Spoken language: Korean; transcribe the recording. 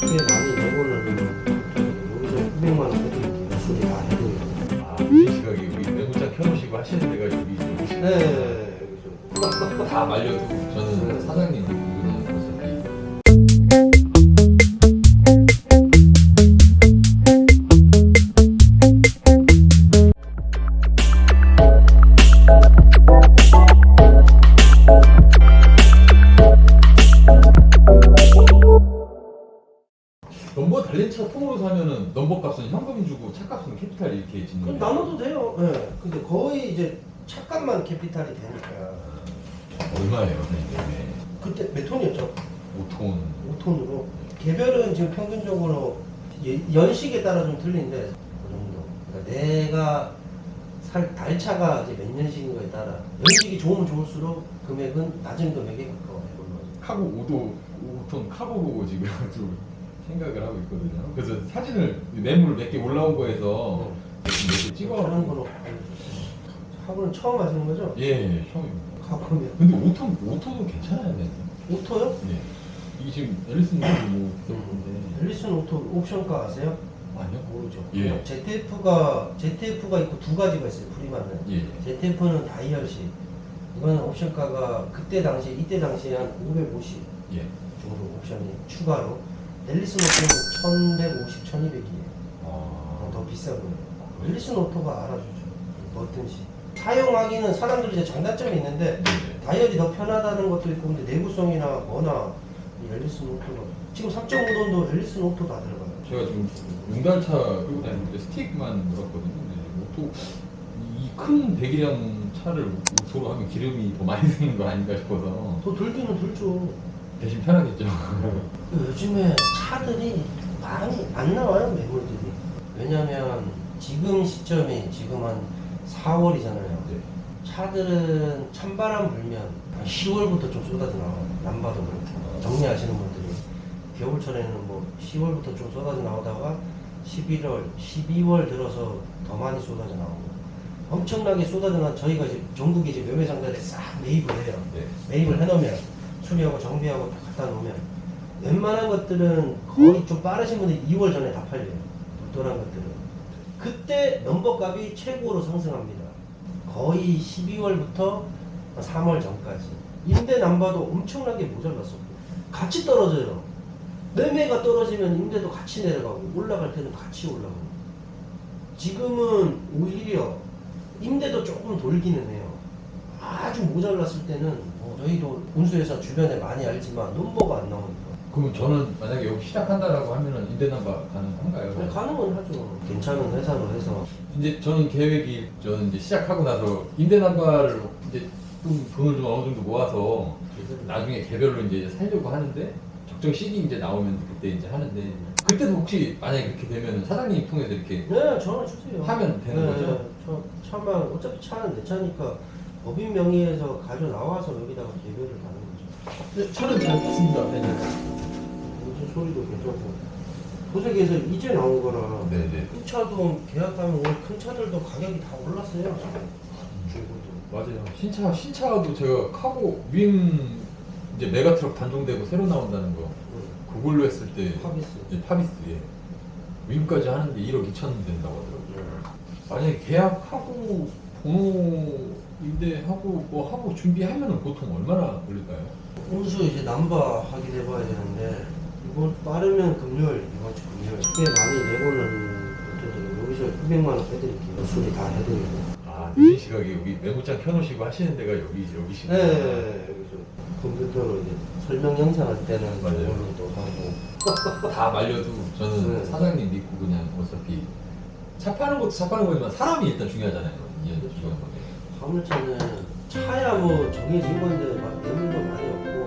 꽤 많이 내고는 여기서 900만 원 해드릴게요. 수리 다 해드리고. 아, 이 시각에 여기 메모장 켜놓으시고 하시는 데가 여기 여기 네, 여기서. 다 말려두고 저는 네. 사장님 넘버 달린 차 통으로 사면은 넘버 값은 현금 주고 차 값은 캐피탈 이렇게 짓는 그럼 거예요? 나눠도 돼요. 네. 근데 거의 이제 착값만 캐피탈이 되니까. 얼마예요, 선생님? 그때 몇 톤이었죠? 5톤 5톤으로. 개별은 지금 평균적으로 예- 연식에 따라 좀 틀린데 그 정도. 그러니까 내가 살 날차가 이제 몇 년식인가에 따라 연식이 좋으면 좋을수록 금액은 낮은 금액에 가까워요. 카고 5도 5톤 카고로 지금 좀 생각을 하고 있거든요. 그래서 사진을 매물 몇 개 올라온 거에서 몇개 찍어 하는 거로 알려주세요. 하고는 처음 하시는 거죠? 예, 처음입니다. 가보면 근데 5톤 5톤은 괜찮아야 돼. 오토요? 네. 이게 지금 앨리슨 모델 뭐 그건데 앨리슨 오토 옵션가 아세요? 아니요? 모르죠. 예. ZF가 ZF가 있고 두 가지가 있어요. 프리마는. 예. ZF는 다이얼식. 이거는 옵션가가 그때 당시 이때 당시에 한 550 예. 정도 옵션이 추가로. 앨리슨 오토는 1150, 1200이에요. 아, 더 비싼 거예요. 앨리슨 오토가 알아주죠. 뭐든지. 사용하기는 사람들이 이제 장단점이 있는데 네. 다이얼이 더 편하다는 것도 있고 근데 내구성이나 뭐나 이 앨리슨 오토가 지금 3.5톤도 앨리슨 오토 다 들어가요. 제가 지금 용달차 끌고 다니는데 스틱만 몰았거든요. 근데 오토 이큰 배기량 차를 오토로 하면 기름이 더 많이 드는 거 아닌가 싶어서 더 들기는 들죠. 대신 편하겠죠. 요즘에 차들이 많이 안 나와요 매물들이. 왜냐면 지금 시점이 지금 한 4월이잖아요. 네. 차들은 찬바람 불면 10월부터 좀 쏟아져 나와요. 남바도 그렇고 정리하시는 분들이 겨울철에는 뭐 10월부터 좀 쏟아져 나오다가 11월, 12월 들어서 더 많이 쏟아져 나오고 엄청나게 쏟아져 나 저희가 이제 전국에 이제 매매상자를 싹 매입을 해요. 네. 매입을 해놓으면 수리하고 정비하고 다 갖다 놓으면 웬만한 것들은 거의 좀 빠르신 분들이 2월 전에 다 팔려요. 돌돌한 것들은. 그때 넘버 값이 최고로 상승합니다. 거의 12월부터 3월 전까지. 임대 남바도 엄청나게 모자랐었고 같이 떨어져요. 매매가 떨어지면 임대도 같이 내려가고 올라갈 때는 같이 올라가고 지금은 오히려 임대도 조금 돌기는 해요. 아주 모자랐을 때는 뭐 저희도 운수회사 주변에 많이 알지만 넘버가 안 나오니까 그럼 저는 만약에 여기 시작한다라고 하면은 임대남바 가능한가요? 그냥 가능은 하죠. 괜찮은 회사로 해서 이제 저는 계획이 저는 이제 시작하고 나서 임대남바를 이제 좀 돈을 좀 어느 정도 모아서 나중에 개별로 이제 살려고 하는데 적정 시기 이제 나오면 그때 이제 하는데 그때도 혹시 만약에 그렇게 되면 사장님 통해서 이렇게 네 전화 주세요. 하면 되는 네, 거죠? 저 차만 어차피 차는 내 차니까 법인 명의에서 가져 나와서 여기다가 개별을 가는 거죠. 네, 차는 잘 탔습니다. 네, 무슨 소리도 괜찮고 도색에서 이제 나온 거라 네, 네. 이 차도 계약하면 오늘 큰 차들도 가격이 다 올랐어요. 중고도. 맞아요. 신차 신차도 제가 카고 윙 이제 메가트럭 단종되고 새로 나온다는 거 응. 그걸로 했을 때 파비스. 이제 파비스 예. 윙까지 하는데 1억 2천 된다고 하더라고요. 네. 만약에 계약하고 번호 임대하고 뭐 하고 준비하면은 보통 얼마나 걸릴까요? 운수 이제 남바 확인해 봐야 되는데 이번 빠르면 금요일 이번 주 금요일 꽤 많이 내고는 어쨌든 여기서 900만 원 빼드릴게요 수리 다 해드리고 아, 이 시각에 여기 메모장 켜놓으시고 하시는 데가 여기 여기시구나. 네 여기서 컴퓨터로 이제 설명 영상할 때는 맞아요. 그걸로 또 하고 다 말려도 저는 네. 사장님 믿고 그냥 어차피 차 파는 것도 차 파는 거지만 사람이 일단 중요하잖아요. 이게 중요한 건데. 화물차는 차야 뭐 정해진 건데 막 매물도 많이 없고